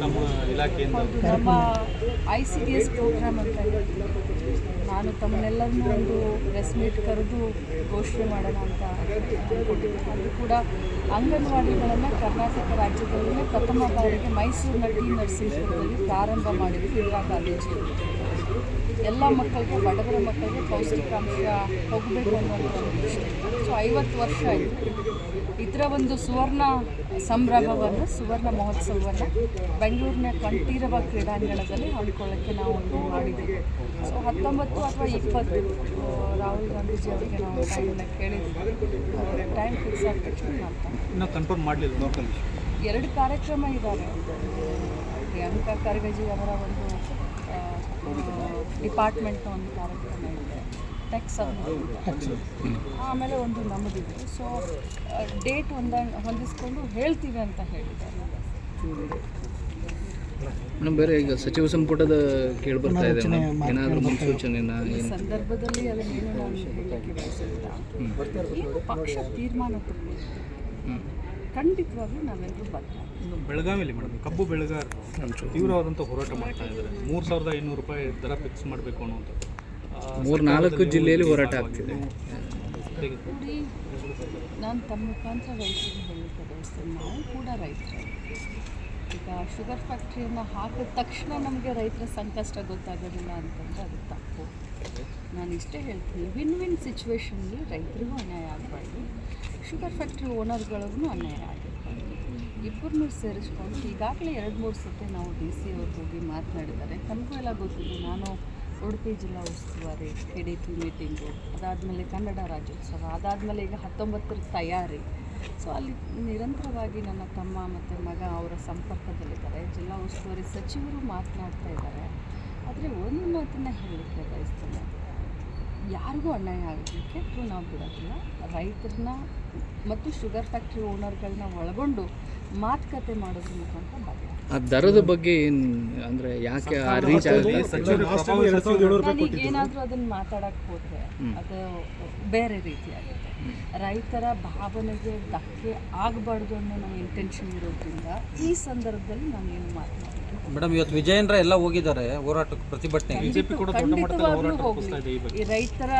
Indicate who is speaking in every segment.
Speaker 1: ನಮ್ಮ ಇಲಾಖೆಯಿಂದ.
Speaker 2: ನಮ್ಮ I C D S program ಅಂತ ನಾನು ತಮ್ಮನ್ನೆಲ್ಲರನ್ನೂ ಒಂದು ಪ್ರೆಸ್ ಮೀಟ್ ಕರೆದು ಘೋಷಣೆ ಮಾಡೋಣ ಅಂತ ಅದು ಕೂಡ ಅಂಗನವಾಡಿಗಳನ್ನು ಕರ್ನಾಟಕ ರಾಜ್ಯದಲ್ಲೇ ಪ್ರಥಮ ಬಾರಿಗೆ ಮೈಸೂರಿನ ಟಿ ನರಸೀಪುರದಲ್ಲಿ ಪ್ರಾರಂಭ ಮಾಡಿದ್ದು ಇಂದಿರಾ ಗಾಂಧೀಜಿ ಎಲ್ಲ ಮಕ್ಕಳಿಗೆ ಬಡವರ ಮಕ್ಕಳಿಗೆ ಪೌಷ್ಟಿಕಾಂಶ ಹೋಗಬೇಕು ಅನ್ನೋದು ಸೊ ಐವತ್ತು ವರ್ಷ ಆಯಿತು. ಇದರ ಒಂದು ಸುವರ್ಣ ಸಂಭ್ರಮವನ್ನು ಸುವರ್ಣ ಮಹೋತ್ಸವವನ್ನು ಬೆಂಗಳೂರಿನ ಕಂಠೀರವ ಕ್ರೀಡಾಂಗಣದಲ್ಲಿ ಹಮ್ಮಿಕೊಳ್ಳೋಕ್ಕೆ ನಾವು ಒಂದು ಮಾಡಿದ್ದೀವಿ. ಸೊ ಹತ್ತೊಂಬತ್ತು ಅಥವಾ ಇಪ್ಪತ್ತು ರಾಹುಲ್ ಗಾಂಧೀಜಿ ಅವರಿಗೆ ನಾವು ಟೈಮನ್ನು ಕೇಳಿದ್ವಿ. ಟೈಮ್ ಫಿಕ್ಸ್ ಆದ ತಕ್ಷಣ
Speaker 1: ಕನ್ಫರ್ಮ್ ಮಾಡಲಿಲ್ಲ. ಲೋಕಲ್
Speaker 2: ಎರಡು ಕಾರ್ಯಕ್ರಮ ಇದ್ದಾವೆ ಪ್ರಿಯಾಂಕಾ ಖರ್ಗೆಜಿ ಅವರ ಒಂದು ಡಿಪಾರ್ಟ್ಮೆಂಟ್ನ ಒಂದು ಕಾರ್ಯಕ್ರಮ ಇದೆ. ಟೆಕ್ಸ್ ಅಂತ ಆಮೇಲೆ ಒಂದು ನಮ್ಮದಿದೆ. ಸೊ ಡೇಟ್ ಹೊಂದ ಹೊಂದಿಸ್ಕೊಂಡು ಹೇಳ್ತೀವಿ ಅಂತ ಹೇಳಿದ್ದಾರೆ.
Speaker 3: ಮೇಡಮ್ ಬೇರೆ ಈಗ ಸಚಿವ ಸಂಪುಟದ ಕೇಳಿ ಬರ್ತಾ ಇದೆ ಏನಾದರೂ ಮುನ್ಸೂಚನೆನ
Speaker 2: ಈ ಸಂದರ್ಭದಲ್ಲಿ ಅದನ್ನೇನು ನಾನು ಹೇಳಕ್ಕೆ ಬಯಸಲಿಲ್ಲ ಏನು ಪಕ್ಷ ತೀರ್ಮಾನ ತಗೊಳ್ಳುತ್ತೆ ಖಂಡಿತವಾಗ್ಲೂ ನಾವೆಲ್ಲರೂ ಬದ್ಧ
Speaker 1: ಇನ್ನು ಬೆಳಗಾವಿಯಲ್ಲಿ ಮೇಡಮ್ ಕಬ್ಬು ಬೆಳೆಗಾರರು ತೀವ್ರವಾದಂಥ ಹೋರಾಟ ಮಾಡ್ತಾ ಇದ್ದಾರೆ. ಮೂರು ಸಾವಿರದ ಐನೂರು ರೂಪಾಯಿ ದರ ಫಿಕ್ಸ್ ಮಾಡಬೇಕು ಅನ್ನುವಂಥದ್ದು. ಆ,
Speaker 3: ಮೂರು ನಾಲ್ಕು ಜಿಲ್ಲೆಯಲ್ಲಿ ಹೋರಾಟ ಆಗ್ತಿದೆ.
Speaker 2: ನಾನು ತಮ್ಮ ಮುಖಾಂತರ ರೈತರಿಗೆ ಹೇಳಲಿಕ್ಕೆ ಬಯಸ್ತೇನೆ ನಾವು ಕೂಡ ರೈತರು. ಈಗ ಶುಗರ್ ಫ್ಯಾಕ್ಟ್ರಿಯನ್ನು ಹಾಕಿದ ತಕ್ಷಣ ನಮಗೆ ರೈತರ ಸಂಕಷ್ಟ ಗೊತ್ತಾಗೋದಿಲ್ಲ ಅಂತಂದರೆ ಅದು ತಪ್ಪು. ನಾನು ಇಷ್ಟೇ ಹೇಳ್ತೀನಿ. ವಿನ್ ವಿನ್ ಸಿಚುವೇಶನ್ಲಿ ರೈತರಿಗೂ ಅನ್ಯಾಯ ಆಗಬಾರ್ದು. ಶುಗರ್ ಫ್ಯಾಕ್ಟ್ರಿ ಓನರ್ಗಳಿಗೂ ಅನ್ಯಾಯ ಆಗಿರಬಾರ್ದು ಇಬ್ಬರನ್ನೂ ಸೇರಿಸ್ಕೊಂಡು ಈಗಾಗಲೇ ಎರಡು ಮೂರು ಸತಿ ನಾವು ಡಿ ಸಿ ಅವ್ರಿಗೆ ಹೋಗಿ ಮಾತನಾಡಿದ್ದಾರೆ. ತಮಗೂ ಎಲ್ಲ ಗೊತ್ತಿದೆ. ನಾನು ಉಡುಪಿ ಜಿಲ್ಲಾ ಉಸ್ತುವಾರಿ ಎ ಡಿ ಪಿ ಮೀಟಿಂಗು, ಅದಾದಮೇಲೆ ಕನ್ನಡ ರಾಜ್ಯೋತ್ಸವ, ಅದಾದಮೇಲೆ ಈಗ ಹತ್ತೊಂಬತ್ತರ ತಯಾರಿ. ಸೊ ಅಲ್ಲಿ ನಿರಂತರವಾಗಿ ನನ್ನ ತಮ್ಮ ಮತ್ತು ಮಗ ಅವರ ಸಂಪರ್ಕದಲ್ಲಿದ್ದಾರೆ. ಜಿಲ್ಲಾ ಉಸ್ತುವಾರಿ ಸಚಿವರು ಮಾತನಾಡ್ತಾ ಇದ್ದಾರೆ. ಆದರೆ ಒಂದು ಮಾತನ್ನು ಹೇಳಲಿಕ್ಕೆ ಬಯಸ್ತೇನೆ. ಯಾರಿಗೂ ಅನ್ಯಾಯ ಆಗಲಿಕ್ಕೆ ನಾವು ಬಿಡೋದಿಲ್ಲ. ರೈತರನ್ನ ಮತ್ತು ಶುಗರ್ ಫ್ಯಾಕ್ಟ್ರಿ ಓನರ್ಗಳನ್ನ ಒಳಗೊಂಡು ಮಾತುಕತೆ ಮಾಡೋದ್ರ ಮುಖಾಂತರ.
Speaker 3: ಆ ದರದ ಬಗ್ಗೆ ಏನು ಅಂದರೆ ಯಾಕೆ ಆ ರೀಚ್
Speaker 2: ಏನಾದರೂ ಅದನ್ನು ಮಾತಾಡಕ್ಕೆ ಹೋದರೆ ಅದು ಬೇರೆ ರೀತಿಯಾಗುತ್ತೆ ರೈತರ ಭಾವನೆಗೆ ಧಕ್ಕೆ ಆಗಬಾರ್ದು ಅನ್ನೋ ನಮ್ಮ ಇಂಟೆನ್ಷನ್ ಇರೋದ್ರಿಂದ ಈ ಸಂದರ್ಭದಲ್ಲಿ ನಾನು ಏನು ಮಾತನಾಡ್ತೀನಿ
Speaker 4: ಮೇಡಮ್ ಇವತ್ತು ವಿಜಯೇಂದ್ರ ಎಲ್ಲ ಹೋಗಿದ್ದಾರೆ ಹೋರಾಟಕ್ಕೆ ಪ್ರತಿಭಟನೆ.
Speaker 1: ಬಿಜೆಪಿ ಕೂಡ ದೊಡ್ಡ ಮಟ್ಟದಲ್ಲಿ
Speaker 2: ಖಂಡಿತವಾಗ್ಲೂ
Speaker 1: ಹೋರಾಟ ರೂಪಿಸ್ತಾ ಇದೆ ಈ
Speaker 2: ರೈತರ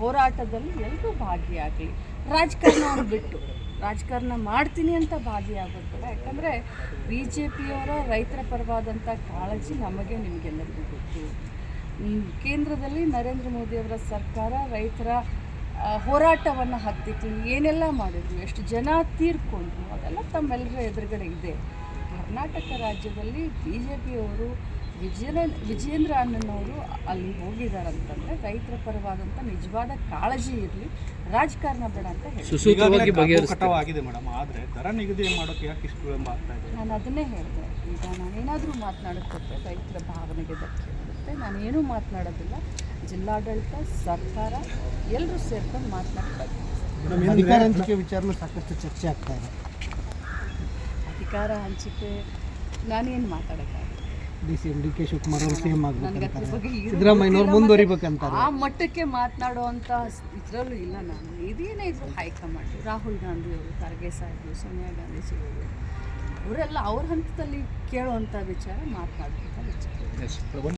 Speaker 2: ಹೋರಾಟದಲ್ಲಿ ಎಲ್ಲರೂ ಭಾಗಿಯಾಗಲಿ. ರಾಜಕಾರಣ ಬಿಟ್ಟು ರಾಜಕಾರಣ ಮಾಡ್ತೀನಿ ಅಂತ ಭಾಗಿಯಾಗೋದು ಬೇಡ ಯಾಕಂದರೆ ಬಿ ಜೆ ಪಿಯವರ ರೈತರ ಪರವಾದಂಥ ಕಾಳಜಿ ನಮಗೆ ನಿಮಗೆಲ್ಲರಿಗೂ ಗೊತ್ತು. ಕೇಂದ್ರದಲ್ಲಿ ನರೇಂದ್ರ ಮೋದಿಯವರ ಸರ್ಕಾರ ರೈತರ ಹೋರಾಟವನ್ನು ಹತ್ತಿತ್ತು ಏನೆಲ್ಲ ಮಾಡಿದ್ರು ಎಷ್ಟು ಜನ ತೀರ್ಕೊಂಡ್ರು ಅದೆಲ್ಲ ತಮ್ಮೆಲ್ಲರ ಎದುರುಗಡೆ ಇದೆ. ಕರ್ನಾಟಕ ರಾಜ್ಯದಲ್ಲಿ ಬಿ ಜೆ ಪಿಯವರು ವಿಜಯ ವಿಜೇಂದ್ರ ಅಣ್ಣನವರು ಅಲ್ಲಿ ಹೋಗಿದ್ದಾರಂತಂದರೆ ರೈತರ ಪರವಾದಂಥ ನಿಜವಾದ ಕಾಳಜಿ ಇರಲಿ ರಾಜಕಾರಣ ಬೇಡ ಅಂತ ಹೇಳಿ.
Speaker 1: ಮೇಡಮ್ ಆದರೆ ದರ ನಿಗದಿ ಮಾಡೋಕೆ ಯಾಕೆ ಇಷ್ಟು ವಿಳಂಬ ಆಗ್ತಾ ಇದೆ?
Speaker 2: ನಾನು ಅದನ್ನೇ ಹೇಳಿದೆ ಈಗ ನಾನೇನಾದರೂ ಮಾತನಾಡುತ್ತೆ ರೈತರ ಭಾವನೆಗೆ ಧಕ್ಕೆ ಬರುತ್ತೆ ನಾನೇನೂ ಮಾತನಾಡೋದಿಲ್ಲ. ಜಿಲ್ಲಾಡಳಿತ ಸರ್ಕಾರ ಎಲ್ಲರೂ ಸೇರ್ಕೊಂಡು ಮಾತನಾಡ್ತಾರೆ.
Speaker 5: ಅಧಿಕಾರ ಹಂಚಿಕೆ ವಿಚಾರನೂ ಸಾಕಷ್ಟು ಚರ್ಚೆ ಆಗ್ತಾ ಇದೆ.
Speaker 2: ಅಧಿಕಾರ ಹಂಚಿಕೆ ನಾನೇನು ಮಾತಾಡೋಕ್ಕಾಗಲ್ಲ.
Speaker 5: D C M D K Shivakumar ಅವರು ಸಿದ್ದರಾಮಯ್ಯನವ್ರು ಮುಂದುವರಿಬೇಕಂತಾರೆ
Speaker 2: ಆ ಮಟ್ಟಕ್ಕೆ ಮಾತನಾಡುವಂಥ ಇದರಲ್ಲೂ ಇಲ್ಲ ನಾನು. ಇದೇನೇ ಇದ್ರು ಹೈಕಮಾಂಡ್ ರಾಹುಲ್ ಗಾಂಧಿ ಅವರು ಖರ್ಗೆ ಸಾಹೇಬರು ಸೋನಿಯಾ ಗಾಂಧಿ ಅವರೆಲ್ಲ ಅವ್ರ ಹಂತದಲ್ಲಿ ಕೇಳುವಂಥ ವಿಚಾರ ಮಾತನಾಡುವಂಥ ವಿಚಾರ.